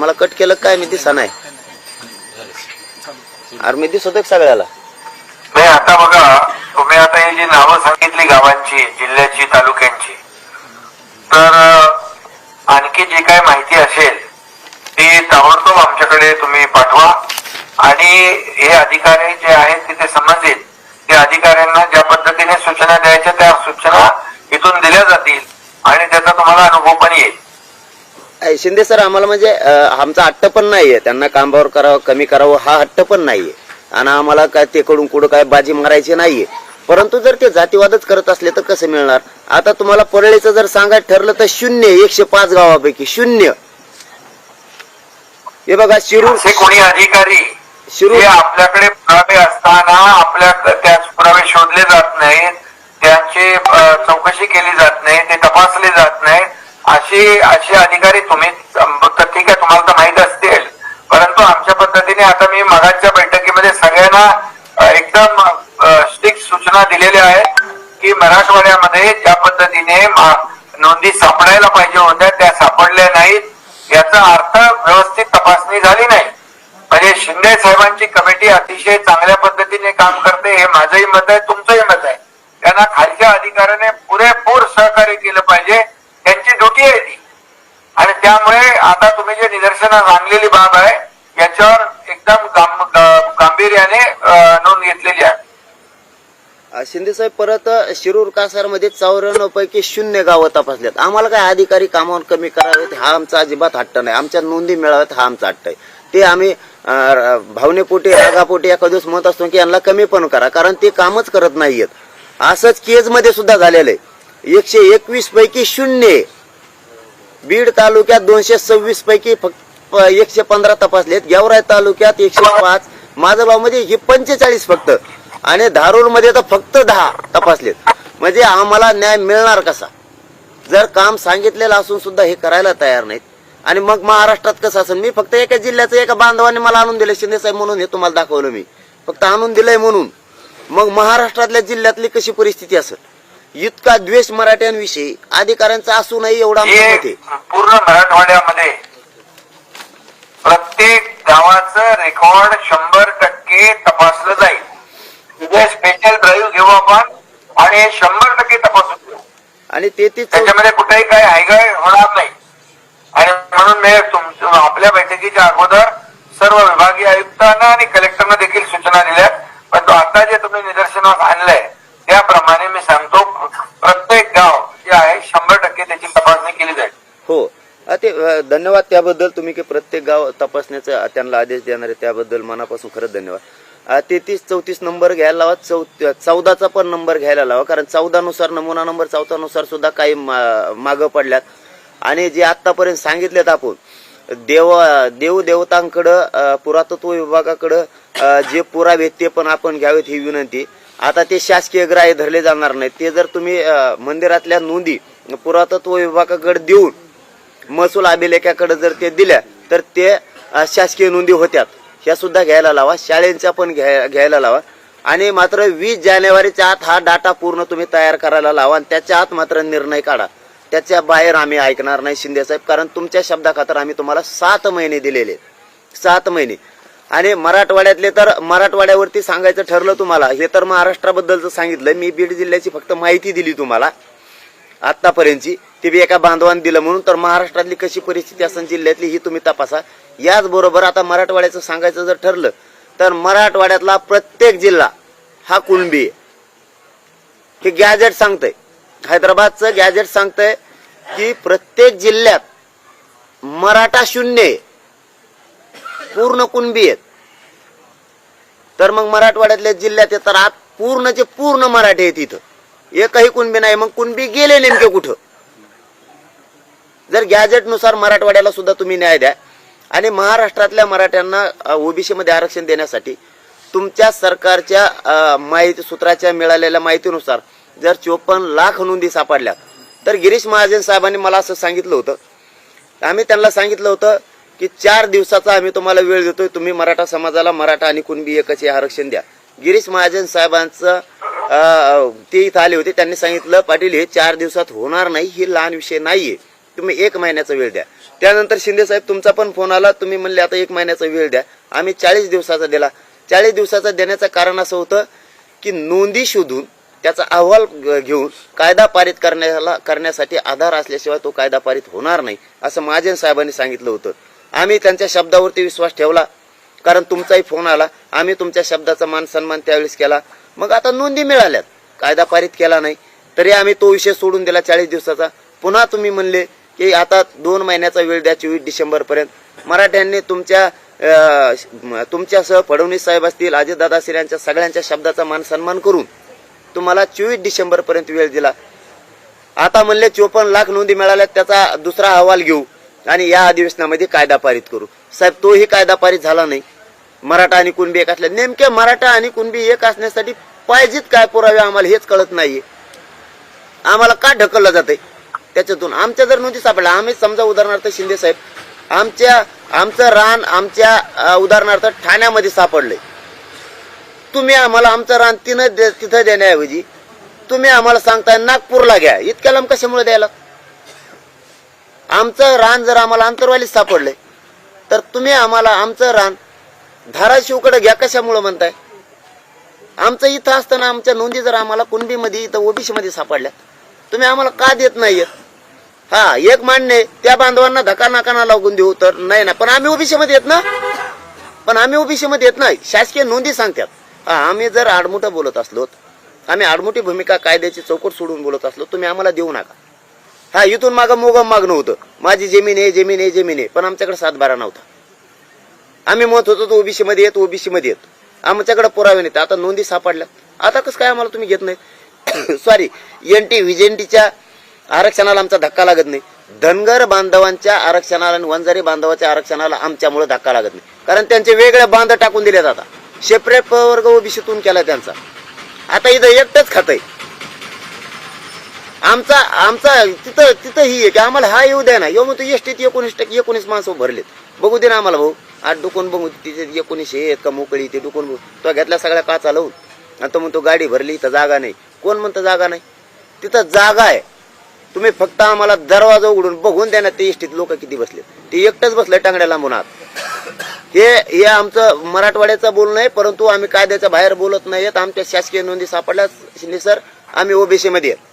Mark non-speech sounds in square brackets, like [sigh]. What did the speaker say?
मला कट केलं काय मी दिसा नाही. अरे मी दिसत सगळ्याला. नाही आता बघा तुम्ही आता ही जी नावं सांगितली गावांची जिल्ह्याची तालुक्यांची तर आणखी जी काय माहिती असेल ती ताबडतोब आमच्याकडे तुम्ही पाठवा. आणि हे अधिकारी जे आहेत तिथे संबंधित ते अधिकाऱ्यांना ज्या पद्धतीने सूचना द्यायच्या त्या सूचना इथून दिल्या जातील. आणि त्याचा तुम्हाला अनुभव पण येईल. शिंदे सर आम्हाला म्हणजे आमचा हट्ट पण नाहीये. त्यांना कामावर करावं कमी करावं हा हट्ट पण नाहीये. आणि आम्हाला काय ते कडून कुठं काय बाजी मारायची नाहीये. परंतु जर ते जातीवादच करत असले तर कसं मिळणार? आता तुम्हाला परळीचं जर सांगायचं ठरलं तर शून्य एकशे पाच गावापैकी शून्य. हे बघा शिरूर कोणी अधिकारी शिरूर आपल्याकडे पुरावे असताना आपल्या त्या पुरावे शोधले जात नाहीत. त्यांची चौकशी केली जात नाही ते तपासले जात नाहीत. अशी असे अधिकारी तुम्ही ठीक आहे तुम्हाला तर माहीत असतील. परंतु आमच्या पद्धतीने आता मी मगाच्या बैठकीमध्ये सगळ्यांना एकदम स्ट्रिक्ट सूचना दिलेल्या आहेत की मराठवाड्यामध्ये ज्या पद्धतीने नोंदी सापडायला पाहिजे होत्या त्या सापडल्या नाहीत. याचा अर्थ व्यवस्थित तपासणी झाली नाही. म्हणजे शिंदे साहेबांची कमिटी अतिशय चांगल्या पद्धतीने काम करते हे माझंही मत आहे तुमचंही मत आहे. त्यांना खालच्या अधिकाऱ्याने पुरेपूर सहकार्य केलं पाहिजे त्यांची ड्युटी आहे ती आणि त्यामुळे आता तुम्ही जे निदर्शनास आणलेली बाब आहे याच्यावर एकदम गांभीर्याने नोंद घेतलेली आहे. शिंदे साहेब परत शिरूर कासारमध्ये चौऱ्याण्णव पैकी शून्य गावं तपासल्यात. आम्हाला काय अधिकारी कामावर कमी करावेत हा आमचा अजिबात हट्ट नाही. आमच्या नोंदी मिळाव्यात हा आमचा हट्ट आहे. ते आम्ही भावनेपोटी रागापोटी एखाद्या दिवस म्हणत असतो की यांना कमी पण करा कारण ते कामच करत नाहीयेत. असंच केजमध्ये सुद्धा झालेलं आहे. एकशे एकवीस पैकी शून्य बीड तालुक्यात दोनशे सव्वीस पैकी फक्त एकशे पंधरा तपासलेत गेवराय तालुक्यात एकशे पाच माझबावमध्ये ही हे पंचेचाळीस फक्त. आणि धारूरमध्ये तर फक्त दहा तपासलेत म्हणजे आम्हाला न्याय मिळणार कसा? जर काम सांगितलेलं असून सुद्धा हे करायला तयार नाहीत. आणि मग महाराष्ट्रात कसं असेल? मी फक्त एका जिल्ह्याचं एका बांधवाने मला आणून दिलं शिंदे साहेब म्हणून हे तुम्हाला दाखवलं मी. फक्त आणून दिलंय म्हणून. मग महाराष्ट्रातल्या जिल्ह्यातली कशी परिस्थिती असेल? इतका द्वेष मराठ्यांविषयी अधिकाऱ्यांचा असू नये एवढा हे मत पूर्ण मराठवाड्यामध्ये प्रत्येक गावाचं रेकॉर्ड शंभर टक्के तपासलं जाईल. उद्या स्पेशल ड्राईव्ह घेऊ आपण आणि हे शंभर टक्के तपासून घेऊ. आणि तेहतीस त्याच्यामध्ये कुठेही काही हायगाय होणार नाही. आणि म्हणून मी तुम- आपल्या बैठकीच्या अगोदर सर्व विभागीय आयुक्तांना आणि कलेक्टरना देखील सूचना दिल्या पण आता जे तुम्ही निदर्शनास आणलंय त्याप्रमाणे मी सांगतो प्रत्येक गाव जे आहे शंभर टक्के त्याची तपासणी केली जाईल हो धन्यवाद त्याबद्दल. तुम्ही की प्रत्येक गाव तपासण्याचा त्यांना आदेश देणार आहे त्याबद्दल मनापासून खरंच धन्यवाद. तेहतीस चौतीस नंबर घ्यायला लावा. चौ चौदाचा पण नंबर घ्यायला लावा. कारण चौदानुसार नमुना नंबर चौथानुसार सुद्धा काही मा- मागं पडल्यात. आणि जे आतापर्यंत सांगितलेत आपण देव देव देवतांकडं पुरातत्व विभागाकडं जे पुरावे ते पण आपण घ्यावेत ही विनंती. आता ते शासकीय ग्राह्य धरले जाणार नाहीत. ते जर तुम्ही मंदिरातल्या नोंदी पुरातत्व विभागाकडे देऊन महसूल अभिलेखाकडे जर ते दिल्या तर ते शासकीय नोंदी होत्यात. ह्या सुद्धा घ्यायला लावा शाळेंच्या पण घ्याय- घ्यायला लावा. आणि मात्र वीस जानेवारीच्या आत हा डाटा पूर्ण तुम्ही तयार करायला लावा आणि त्याच्या आत मात्र निर्णय काढा. त्याच्या बाहेर आम्ही ऐकणार नाही शिंदेसाहेब कारण तुमच्या शब्दाखातर आम्ही तुम्हाला सात महिने दिलेले सात महिने. आणि मराठवाड्यातले तर मराठवाड्यावरती सांगायचं ठरलं तुम्हाला हे तर महाराष्ट्राबद्दलचं सांगितलं मी बीड जिल्ह्याची फक्त माहिती दिली तुम्हाला. आतापर्यंतची ते बी एका बांधवान दिलं म्हणून. तर महाराष्ट्रातली कशी परिस्थिती असेल जिल्ह्यातली ही तुम्ही तपासा. याचबरोबर आता मराठवाड्याचं सांगायचं जर ठरलं तर मराठवाड्यातला प्रत्येक जिल्हा हा कुणबी आहे. हे गॅजेट सांगतंय. हैदराबादचं गॅजेट सांगतंय की प्रत्येक जिल्ह्यात मराठा शून्य आहे. पूर्ण कुणबी आहेत. तर मग मराठवाड्यातल्या जिल्ह्यात तर आत पूर्णचे पूर्ण मराठी आहेत इथं. एकही कुणबी नाही मग कुणबी गेले नेमके कुठं? जर गॅजेटनुसार मराठवाड्याला सुद्धा तुम्ही न्याय द्या आणि महाराष्ट्रातल्या मराठ्यांना ओबीसी मध्ये आरक्षण देण्यासाठी तुमच्या सरकारच्या माहिती सूत्राच्या मिळालेल्या माहितीनुसार जर चोपन्न लाख नोंदी सापडल्या तर गिरीश महाजन साहेबांनी मला असं सांगितलं होतं. आम्ही त्यांना सांगितलं होतं की चार दिवसाचा आम्ही तुम्हाला वेळ देतोय तुम्ही मराठा समाजाला मराठा आणि कुणबी एकच हे आरक्षण द्या. गिरीश महाजन साहेबांचं ते इथं आले होते. त्यांनी सांगितलं पाटील हे चार दिवसात होणार नाही हे लहान विषय नाहीये. तुम्ही एक महिन्याचा वेळ द्या. त्यानंतर शिंदे साहेब तुमचा पण फोन आला. तुम्ही म्हणले आता एक महिन्याचा वेळ द्या. आम्ही चाळीस दिवसाचा दिला. चाळीस दिवसाचा देण्याचं कारण असं होतं की नोंदी शोधून त्याचा अहवाल घेऊन कायदा पारित करण्याला करण्यासाठी आधार असल्याशिवाय तो कायदा पारित होणार नाही असं महाजन साहेबांनी सांगितलं होतं. आम्ही त्यांच्या शब्दावरती विश्वास ठेवला. कारण तुमचाही फोन आला. आम्ही तुमच्या शब्दाचा मान सन्मान त्यावेळेस केला. मग आता नोंदी मिळाल्यात. कायदा पारित केला नाही. तरी आम्ही तो विषय सोडून दिला चाळीस दिवसाचा. पुन्हा तुम्ही म्हणले की आता दोन महिन्याचा वेळ द्या चोवीस डिसेंबर पर्यंत. मराठ्यांनी तुमच्या तुमच्यासह फडणवीस साहेब असतील अजितदादा असेल यांच्या सगळ्यांच्या शब्दाचा मान सन्मान करून तुम्हाला चोवीस डिसेंबर पर्यंत वेळ दिला. आता म्हणले चोपन्न लाख नोंदी मिळाल्या त्याचा दुसरा अहवाल घेऊ आणि या अधिवेशनामध्ये कायदा पारित करू. साहेब तोही कायदा पारित झाला नाही. मराठा आणि कुणबी एक असल्या. नेमक्या मराठा आणि कुणबी एक असण्यासाठी पाहिजेत काय पुरावे आम्हाला हेच कळत नाहीये. आम्हाला का ढकललं जाते त्याच्यातून आमच्या जर नोंदी सापडल्या आम्ही समजा उदाहरणार्थ शिंदे साहेब आमच्या आमचं रान आमच्या उदाहरणार्थ ठाण्यामध्ये सापडलंय. तुम्ही आम्हाला आमचं रान तिनं दे- तिथं देण्याऐवजी तुम्ही आम्हाला सांगताय नागपूरला घ्या. इतक्या लांब कशामुळे द्यायला? आमचं रान जर आम्हाला अंतरवालीत सापडलंय तर तुम्ही आम्हाला आमचं रान धाराशिवकडे घ्या कशामुळे म्हणताय? आमचं इथं असताना आमच्या नोंदी जर आम्हाला कुणबीमध्ये इथं ओबीसी मध्ये सापडल्या तुम्ही आम्हाला का देत नाहीयेत हा एक मान्य आहे, त्या बांधवांना धक्का नाकाना लागून देऊ तर नाही ना. पण आम्ही ओबीसी मध्ये येत ना? पण आम्ही ओबीसी मध्ये येत नाही. शासकीय नोंदी सांगतात. हा आम्ही जर आडमुठं बोलत असलो आम्ही आडमुठी भूमिका कायद्याची चौकट सोडून बोलत असलो तुम्ही आम्हाला देऊ नका. हा इथून मागं मोगम मागणं होतं. माझी जमीन आहे जमीन आहे जमीन आहे पण आमच्याकडे सातबारा नव्हता. आम्ही म्हणत होतो तो ओबीसी मध्ये येत ओबीसी मध्ये येत आमच्याकडे पुरावे नाहीत आता नोंदी सापडल्या आता कसं काय आम्हाला तुम्ही घेत नाही सॉरी [coughs] एन टी व्हिजेंटीच्या आरक्षणाला आमचा धक्का लागत नाही. धनगर बांधवांच्या आरक्षणाला आणि वंजारी बांधवाच्या आरक्षणाला आमच्यामुळे धक्का लागत नाही. कारण त्यांचे वेगळे बांध टाकून दिले जातात सेपरेट वर्ग ओबीसीतून केला त्यांचा. आता इथं एकटंच खातंय. आमचा आमचा तिथं तिथं ही आहे की आम्हाला हा येऊ द्या ना. येऊ मग एस एकोणीस टक्के एकोणीस माणसं भरलेत. बघू दे ना आम्हाला भाऊ. आठ डुकून बघू तिथे एकोणीसशे आहेत का मोकळी ते डुकून बघू. तो घेतला सगळ्या काचा लावून. आणि तो म्हणतो गाडी भरली इथं जागा नाही. कोण म्हणतं जागा नाही? तिथं जागा आहे. तुम्ही फक्त आम्हाला दरवाजा उघडून बघून द्या ना ते एसटीत लोक किती बसले ते एकटंच बसले टांगड्या लांबून आत. हे हे आमचं मराठवाड्याचं बोलणं आहे परंतु आम्ही कायद्याच्या बाहेर बोलत नाहीत आमच्या शासकीय नोंदी सापडल्या सर आम्ही ओबीसी मध्ये आहेत.